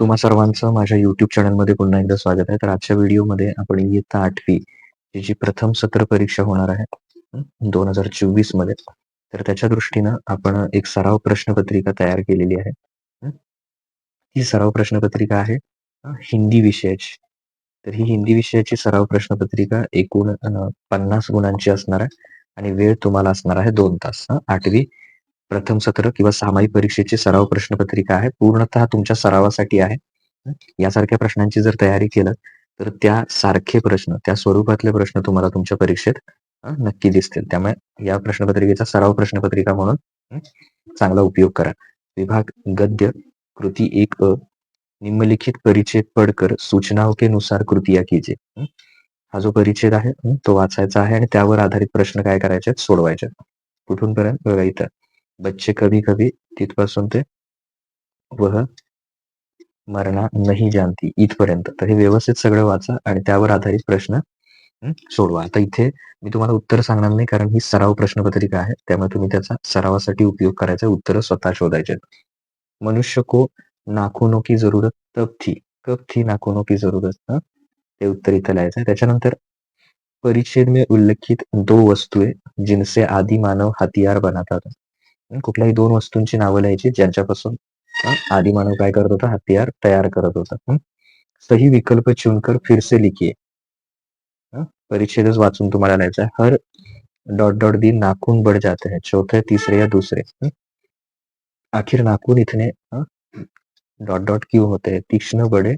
तुम्हा सर्वांचं माझ्या युट्यूब चॅनलमध्ये पुन्हा एकदा स्वागत आहे. तर आजच्या व्हिडिओमध्ये आपण इयत्ता 8वी ची जी प्रथम सत्र परीक्षा होणार आहे दोन हजार चोवीसमध्ये. तर त्याच्या दृष्टीनं आपण एक सराव प्रश्नपत्रिका तयार केलेली आहे. ही सराव प्रश्नपत्रिका आहे हिंदी विषयाची. तर ही हिंदी विषयाची सराव प्रश्नपत्रिका एकूण पन्नास गुणांची असणार आहे आणि वेळ तुम्हाला असणार आहे दोन तास. आठवी प्रथम सत्र किंवा सामायिक परीक्षेची सराव प्रश्नपत्रिका आहे. पूर्णतः तुमच्या सरावासाठी आहे. यासारख्या प्रश्नांची जर तयारी केलं, तर त्या सारखे प्रश्न, त्या स्वरूपातले प्रश्न तुम्हाला तुमच्या परीक्षेत नक्की दिसतील. त्यामुळे या प्रश्नपत्रिकेचा सराव प्रश्नपत्रिका म्हणून चांगला उपयोग करा. विभाग गद्य कृती एक अ, निम्नलिखित परिच्छेद पडकर सूचनाओं के नुसार कृतिया कीजिए. हा जो परिच्छेद आहे तो वाचायचा आहे आणि त्यावर आधारित प्रश्न काय करायचे आहेत, सोडवायचे कुठून पर्यंत बघा इथं. बच्चे कभी-कभी तिथपासून ते वह मरणा नाही जानती इथपर्यंत. तर हे व्यवस्थित सगळं वाचा आणि त्यावर आधारित प्रश्न सोडवा. आता इथे मी तुम्हाला उत्तर सांगणार नाही कारण ही सराव प्रश्नपत्रिका आहे. त्यामुळे तुम्ही त्याचा सरावासाठी उपयोग करायचा, उत्तर स्वतः शोधायचे मनुष्य को नाखूनो की जरूरत तब थी, कब थी नाखूनो की जरूरत? हं. ते उत्तर इथं लिहायचं त्याच्यानंतर परिच्छेद में उल्लेखित दो वस्तुएं जिनसे आदि मानव हथियार बनाता था. कुठल्याही दोन वस्तूंची नावं लिहायची ज्यांच्यापासून अ, आदिमानव काय करत होता? हत्यार तयार करत होता. सही विकल्प चुनकर फिरसे लिखिये परिच्छेदच वाचून तुम्हाला लिहायचा आहे. हर डॉट डॉट दिन नाखून बढ़ जाते हैं. चौथे, तिसरे या दूसरे? आखिर नाखून इतने डॉट डॉट क्यों होते तीक्ष्ण, बड़े,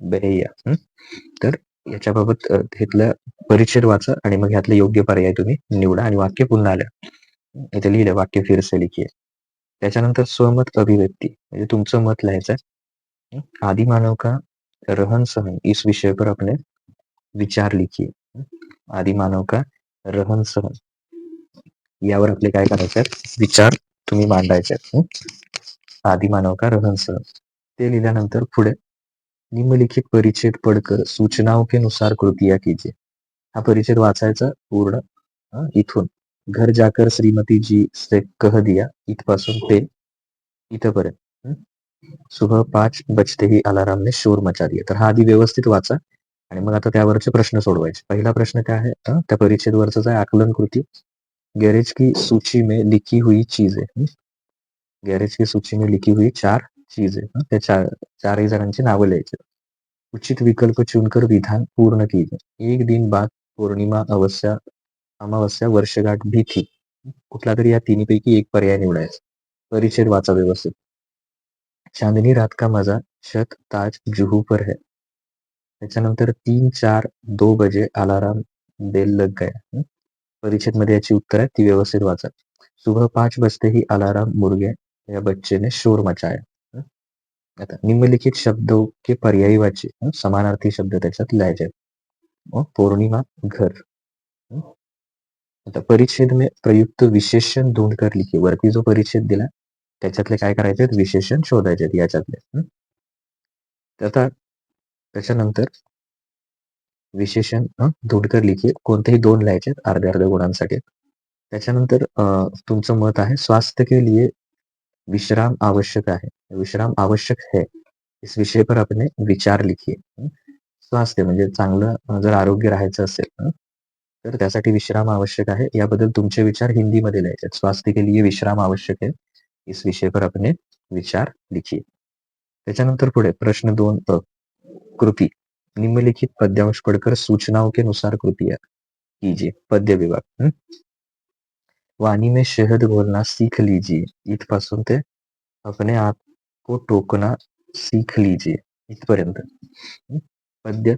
बेहया. तर याच्याबाबत अ, इथलं परिच्छेद वाचा आणि मग ह्यातले योग्य पर्याय तुम्ही निवडा आणि वाक्य पुन्हा आलं इथे लिहिलं वाक्य फिर से लिखिए. त्याच्यानंतर स्वमत अभिव्यक्ती म्हणजे तुमचं मत लिहायचं आहे. हं. आदिमानव का रहन-सहन इस विषय पर अपने विचार लिखिए. हं. आदिमानव का रहन-सहन यावर आपले काय करायचे? विचार तुम्ही मांडायचे आहेत. हं. आदिमानव का रहन-सहन. ते लिहिल्यानंतर पुढे निम्नलिखित परिच्छेद पढ़कर सूचनाओं के अनुसार कृतियाँ कीजिए. हा परिच्छेद वाचायचा पूर्ण इथून घर जाकर श्रीमती जी से कह दिया इथपासून ते इथपर्यंत. सुबह 5 बजते ही अलार्म ने शोर मचा दिया. तर हा आधी व्यवस्थित वाचा आणि मग आता त्यावरचे प्रश्न सोडवायचे. पहिला प्रश्न काय आहे? त्या परिच्छेदवरचाच आहे आकलन कृती. गैरेज की सूची में लिखी हुई चीज़ हं. गैरेज की सूची में लिखी हुई 4 चीज़ें. हं. त्या चार, चारही जणांची नावं लिहायची. उचित विकल्प चुनकर विधान पूर्ण कीजिए. एक दिन बाद पौर्णिमा अवस्या अमावस्या वर्षगाठ भीती कुठला तरी या तिन्हीपैकी एक पर्याय निवडायचा. परिच्छेद वाचा व्यवस्थित. चांदनी रात का मजा शत ताज जुहू पर है. त्याच्यानंतर 3, 4, 2 बजे अलाराम बेल लग गया. परिच्छेदमध्ये याची उत्तर आहे ती व्यवस्थित वाचा. सुबह पाच बजते ही अलाराम मुर्गे या बच्चे ने शोर मचाया. आता निम्नलिखित शब्दों के पर्यायी वाचे समानार्थी शब्द त्याच्यात लिहायचे पौर्णिमा घर. आता परिच्छेद में प्रयुक्त विशेषण ढूंढकर लिखी वरती जो परिच्छेद दिला त्याच्यातले काय करायचे विशेषण शोधायचे याच्यातले. आता त्याच्यानंतर विशेषण धुंडकर लिखी कोणतेही दोन लिहायचे अर्ध्या-अर्ध्या गुणांसाठी. त्याच्यानंतर तुमचं मत आहे स्वास्थ्य के लिए विश्राम आवश्यक आहे. विश्राम आवश्यक है. इस विषय पर आपण विचार लिखिए. स्वास्थ्य म्हणजे चांगलं जर आरोग्य राहायचं असेल तर त्यासाठी विश्राम आवश्यक आहे. याबद्दल तुमचे विचार हिंदीमध्ये लिहायचे स्वास्थ्य के लिए विश्राम आवश्यक है. इस विषय पर अपने विचार लिखिए. त्याच्यानंतर पुढे प्रश्न दोन अ, कृती. निम्नलिखित पद्यांश पढ़कर सूचनाओं के अनुसार कृतियाँ कीजिए. पद्य विभाग. वाणी में शहद घोलना सीख लीजिए. इथपासून ते अपने आप को टोकना सीख लीजिए. इथपर्यंत. पद्य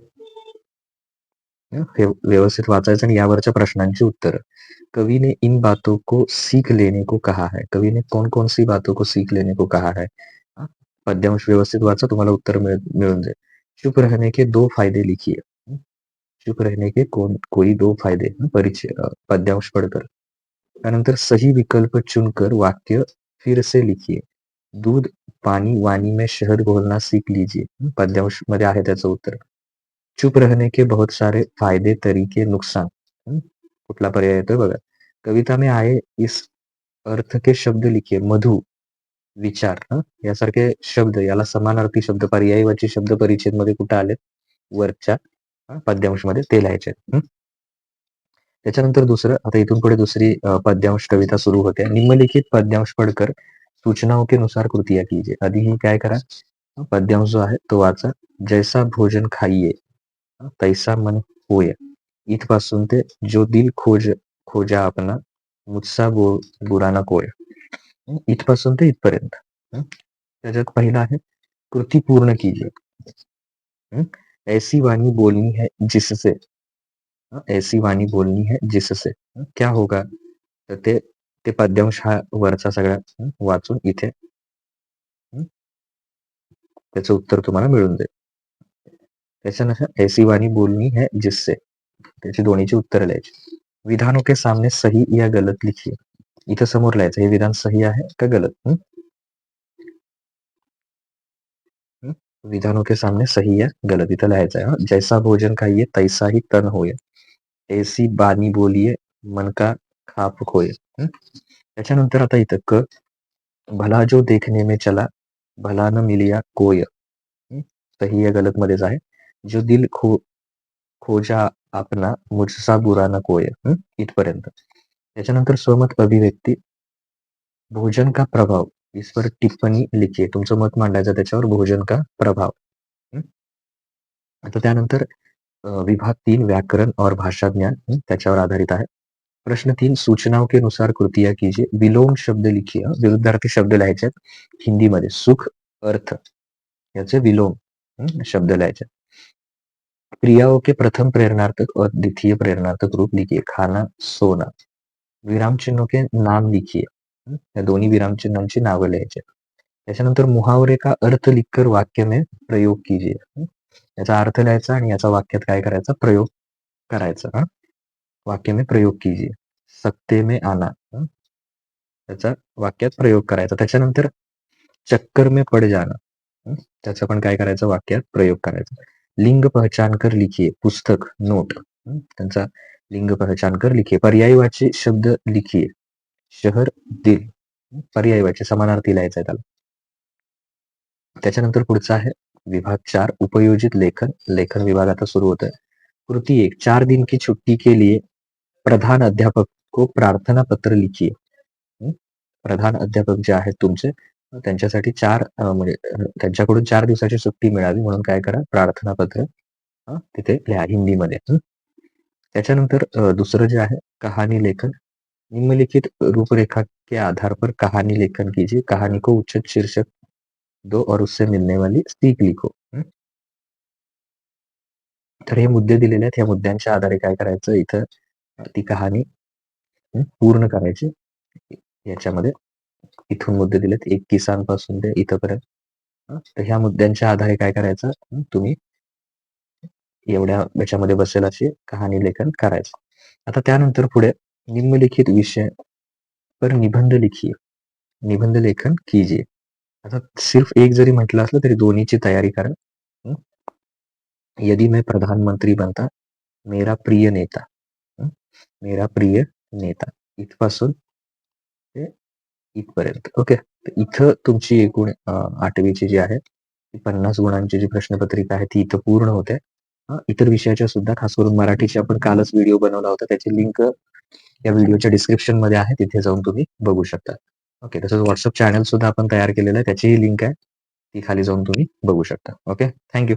व्यवस्थित वाचायचं आणि यावरच्या प्रश्नांची उत्तरं. कवि ने इन बातों को सीख लेने को कहा है. कवि ने कौन-कौन सी बातों को सीख लेने को कहा है. पद्यांश व्यवस्थित वाचा तुम्हाला उत्तर मिळ मिळून जाईल. चुप रहने के दो फ़ायदे लिखिए. चुप रहने के कोन कोई 2 फ़ायदे परिचय पद्यांश पढ़कर. त्यानंतर सही विकल्प चुनकर वाक्य फिर से लिखिए. दूध, पानी, वाणी में शहद घोलना सीख लीजिए. पद्यांश पद्यांशमध्ये आहे त्याचं उत्तर. चुप रहने के बहुत सारे फायदे, तरीके, नुकसान. कुठला पर्याय येतोय बघा. कविता में आए इस अर्थ के शब्द लिखे मधु विचार. यासारखे शब्द याला समानार्थी शब्द पर्यायवाची शब्द परिच्छेदमध्ये कुठे आले वरच्या पद्यांशमध्ये ते लिहायचे त्याच्यानंतर दुसरं आता इथून पुढे दुसरी पद्यांश कविता सुरू होते. निम्नलिखित पद्यांश पडकर सूचनाओं के नुसार कृतिया कीजिए. आधी ही काय करा? पद्यांश जो आहे तो वाचा. जैसा भोजन खाइये तैसा मन होय। इथपासून ते जो दिल खोज खोजा आपला मुझसा बो बुरा ना कोय. हं, इथपासून ते इथपर्यंत. हं. त्याच्यात पहिला आहे कृती पूर्ण कीजिए हं. ऐसी वाणी बोलनी है जिससे. हं, ऐसी वाणी बोलनी है जिससे. हं, क्या होगा? तर ते ते पद्यांश हा वरचा सगळा हं, वाचून इथे. हं, त्याचं उत्तर तुम्हाला मिळून जाईल ऐसी वाणी बोलनी है जिससे त्याची दोन्हीची उत्तर लिहायची विधानों के सामने सही या गलत लिखिए। इथं समोर लिहायचं हे विधान सही आहे का गलत? हं? हं? विधानों के सामने सही या गलत, इथं लिहायचं आहे जैसा भोजन खाइए, तैसा ही तन होय। ऐसी बानी बोलिये मन का खाप हं? त्याच्यानंतर आता इथं क, भला जो देखने में चला, भला न मिलिया कोय। सही या गलत मध्येच आहे। जो दिल खो खोजा आपला मुझसा बुरा न कोय हं? इथपर्यंत. त्याच्यानंतर स्वमत अभिव्यक्ती भोजन का प्रभाव? इस टिप्पणी लिखी तुमचं मत मांडायचं त्याच्यावर भोजन का प्रभाव? हं? आता त्यानंतर अं विभाग तीन व्याकरण और भाषा ज्ञान हं, त्याच्यावर आधारित आहे. प्रश्न तीन सूचनाओं के नुसार कृतिया कीजिए विलोम शब्द लिखिए हं, विरुद्धार्थी शब्द लिहायचे आहेत. हिंदीमध्ये सुख अर्थ. याचे विलोम हं, शब्द लिहायचे क्रियाओं के प्रथम प्रेरणार्थक और द्वितीय प्रेरणार्थक रूप लिखिए। खाना सोना। विराम चिन्हों के नाम लिखिए। हं, या दोन्ही विराम चिन्हांची नावं लिहायची त्याच्यानंतर मुहावरे का अर्थ लिखकर वाक्य में प्रयोग कीजिए। याचा अर्थ लिहायचा आणि प्रयोग करायचा? वाक्य में प्रयोग कीजिए। सक्ते में आना हं? त्याचा वाक्यात प्रयोग करायचा। त्याच्यानंतर चक्कर में पड जाना वाक्यात प्रयोग करायचा। लिंग पहचान कर पुस्तक नोट. त्यांचा लिंग पहचान कर लिखिए. पर्यायवाची शब्द लिखिये शहर दिल. पर्यायवाची समानार्थी लिहायचा आहे त्याला. त्याच्यानंतर पुढचा आहे विभाग चार उपयोजित लेखन. लेखन विभाग आता सुरू होत आहे कृती एक चार दिन की छुट्टी के लिए प्रधान अध्यापक को प्रार्थना पत्र लिखिए प्रधान अध्यापक जे आहेत तुमचे त्यांच्यासाठी चार म्हणजे त्यांच्याकडून चार दिवसाची सुट्टी मिळावी म्हणून काय करा प्रार्थना पत्र तिथे लिहा हिंदीमध्ये त्याच्यानंतर दुसरं जे आहे कहाणी लेखन. निम्नलिखित रूपरेखा के आधार पर कहानी लेखन कीजिए. कहानी को उचित शीर्षक दो और उससे मिलने वाली सीख लिखो तर हे मुद्दे दिलेले आहेत. या मुद्द्यांच्या आधारे काय करायचं? इथं ती कहाणी पूर्ण करायची. याच्यामध्ये इथून मुद्दे दिलेत. एक किसानपासून ते इथपर्यंत. तर ह्या मुद्द्यांच्या आधारे काय करायचं? तुम्ही एवढ्या याच्यामध्ये बसेल अशी कहाणी लेखन करायचं. आता त्यानंतर पुढे निम्नलिखित विषय पर निबंध लिखिए. निबंध लेखन कीजिए. आता सिर्फ एक जरी म्हटलं असलं तरी दोन्हीची तयारी करा? यदि मैं प्रधानमंत्री बनता मेरा प्रिय नेता? मेरा प्रिय नेता. इथपासून इथपर्यंत. ओके. तर इथं तुमची एकूण आठवीची जी आहे ती पन्नास गुणांची जी प्रश्नपत्रिका आहे ती इथं पूर्ण होते. इतर विषयाच्या सुद्धा खास करून मराठीची आपण कालच व्हिडिओ बनवला होता त्याची लिंक या व्हिडिओच्या डिस्क्रिप्शनमध्ये आहे तिथे जाऊन तुम्ही बघू शकता. ओके. तसंच व्हॉट्सअप चॅनल सुद्धा आपण तयार केलेलं आहे त्याचीही लिंक आहे ती खाली जाऊन तुम्ही बघू शकता. ओके. Thank you.